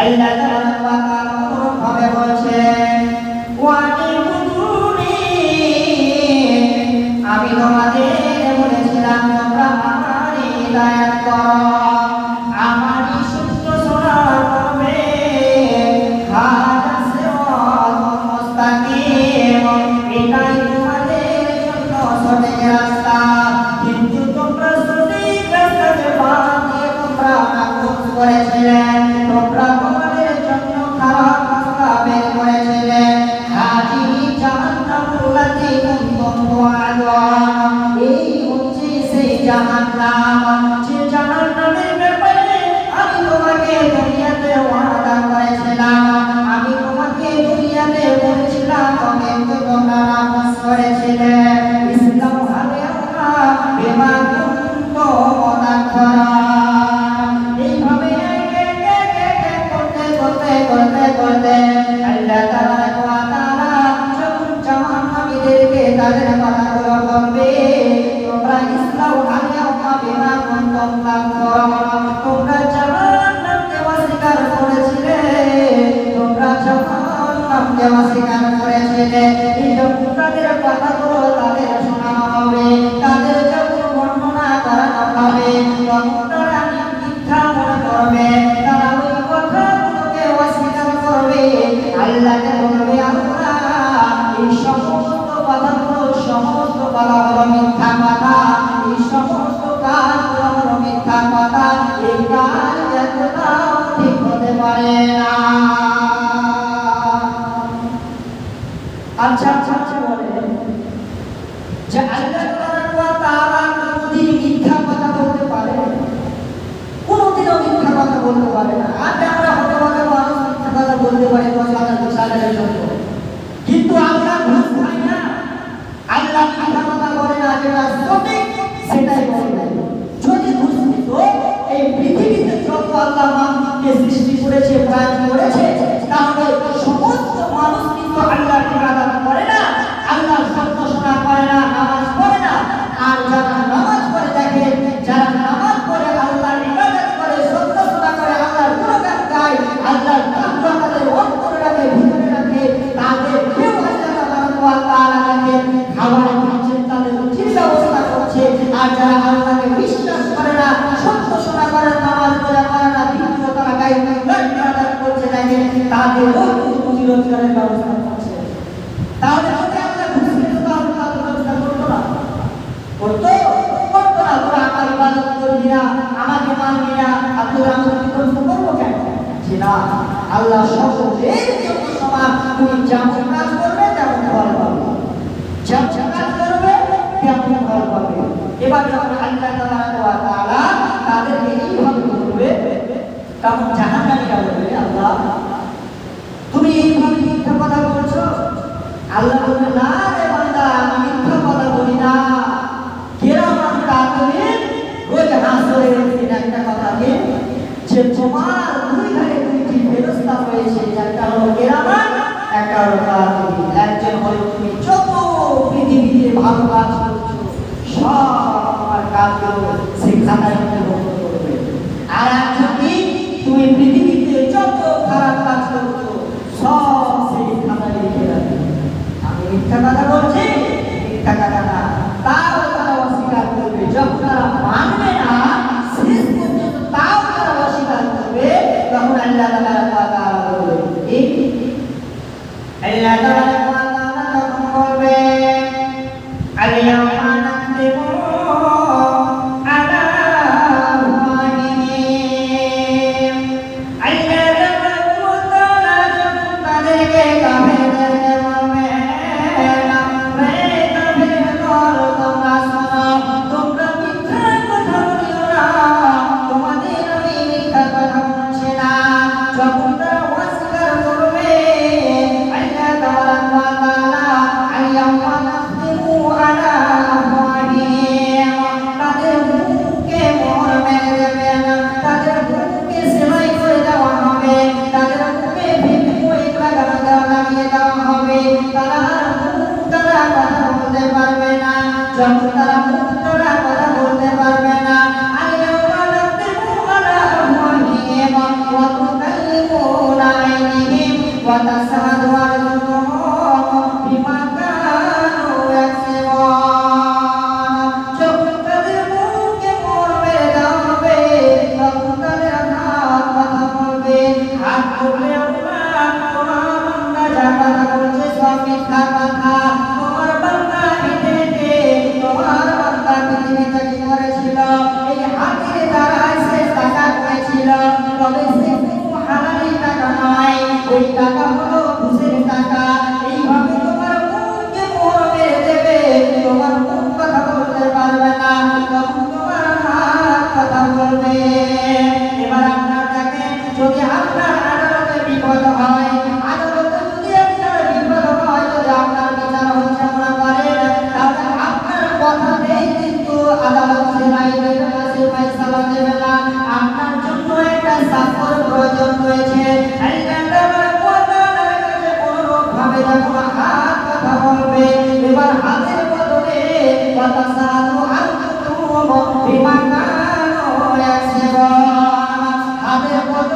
আল্লাহ তাআলা ভাবে বলছেন আমি তোমাদের বলেছিলাম তোমরা আমার হিদায়াত করো। করেছিলে ইসলাম হবে আল্লাহ বিমা করতে করতে করতে করতে আল্লাহ তাবারক ওয়া তাআলা যখন জাহান্নামীদেরকে তাদের কথাগুলো বলবে, তোমরা ইসলাম বিমা তোমরা জাহান্নামকে অস্বীকার করেছিলে। তাদের শোনানো হবে। তাদের করবে। তারা ওই কথাগুলোকে অস্বীকার করবে। এই সমস্ত কথাগুলো কথা হলো মিথ্যা কথা মিথ্যা কথা বলতে পারে না আজ আমরা হতভাগা মানুষ মিথ্যা কথা বলতে পারি দশ হাজার দশ হাজারের জন্য কিন্তু আল্লাহ ঘুষ খায় না আল্লাহ মিথ্যা কথা বলে না যেটা সঠিক সেটাই বলবে যদি ঘুষ নিত এই পৃথিবীতে যত আল্লাহ মানুষকে সৃষ্টি করেছে প্রাণ করেছে তাহলে সমস্ত মানুষ কিন্তু আল্লাহর ইবাদত করে না আল্লাহ সত্য শোনা করে না নামাজ পড়ে না আর যারা নামাজ পড়ে দেখে যারা নামাজ পড়ে আল্লাহর ইবাদত করে সত্য শোনা করে আল্লাহর গুণগান গায় আল্লাহর তাকওয়া তাদের অন্তরে রাখে ভিতরে রাখে তাদের কেউ আল্লাহ তাবারক ওয়া তাআলাকে খাবার দিচ্ছে তাদের রুচির ব্যবস্থা করছে আর যারা আল্লাহকে বিশ্বাস করে না সত্য শোনা করে নামাজ পড়া করে না ভিতরে তারা গায়ে গান ইবাদত করছে দেখে তাদের রুজি রোজগারের ব্যবস্থা করছে তাহলে যদি আমরা ঘুষ খেতে তাহলে তাদের ব্যবস্থা করতো না করতো করতো না তোরা আমার ইবাদত করবি না আমাকে মানবি না আর তোরা আমাকে বিধ্বস্ত করব কেন যে আল্লাহ সকলের জন্য সমান তুমি যেমন কাজ করবে, তেমন ফল পাবে। যেমন করবে, তেমন ফল পাবে। এবার যখন আল্লাহ ওয়া তাআলা তাদেরকে বলবে, তখন জাহান্নামীরা তুমি কথা বলছো? আল্লাহ বলবে, না রে বান্দা, আমি কথা বলি না। কেরামান কাতিবিন রোজ হাসরের একটা কথাকে যে তোমার দুই ধারে দুইটি ফেরস্তা রয়েছে একটা হলো কেরামান সব আমার কাজগুলো আর তুমি যত খারাপ কাজ করছ, সব সেই খাতায় লিখে রাখবে আমি মিথ্যা কথা বলছি, মিথ্যা বিমান আবে কত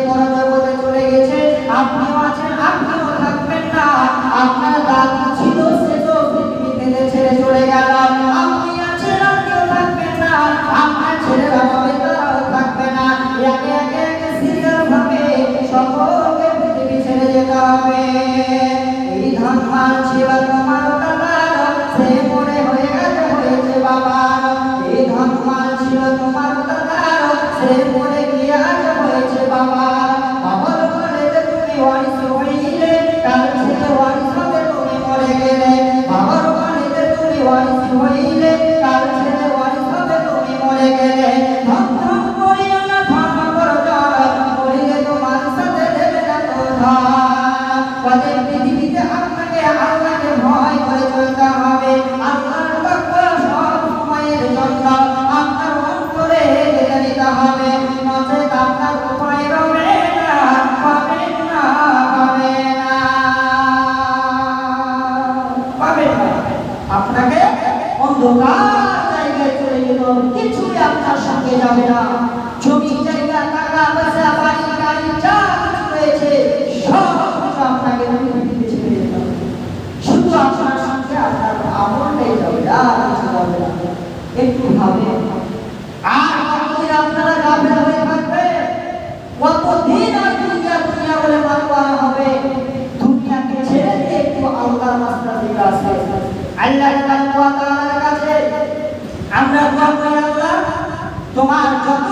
可愛。কিছুই আপনার সঙ্গে যাবে না। জমি, জায়গা, টাকা, পয়সা, বাড়ি, গাড়ি, যা কিছু রয়েছে, সব কিছু আপনাকে শুধু আপনার সঙ্গে আপনার আমলটাই যাবে আর কিছু যাবে না। একটু ভাবে আর কতদিন আপনারা গাফেল হয়ে থাকবে? কতদিন আর দুনিয়া দুনিয়া বলে মানবানা হবে? দুনিয়াকে ছেড়ে দিয়ে একটু আল্লাহর রাস্তা দিকে আসবে। আল্লাহ আমরা দোয়া করি আল্লাহ তোমার যত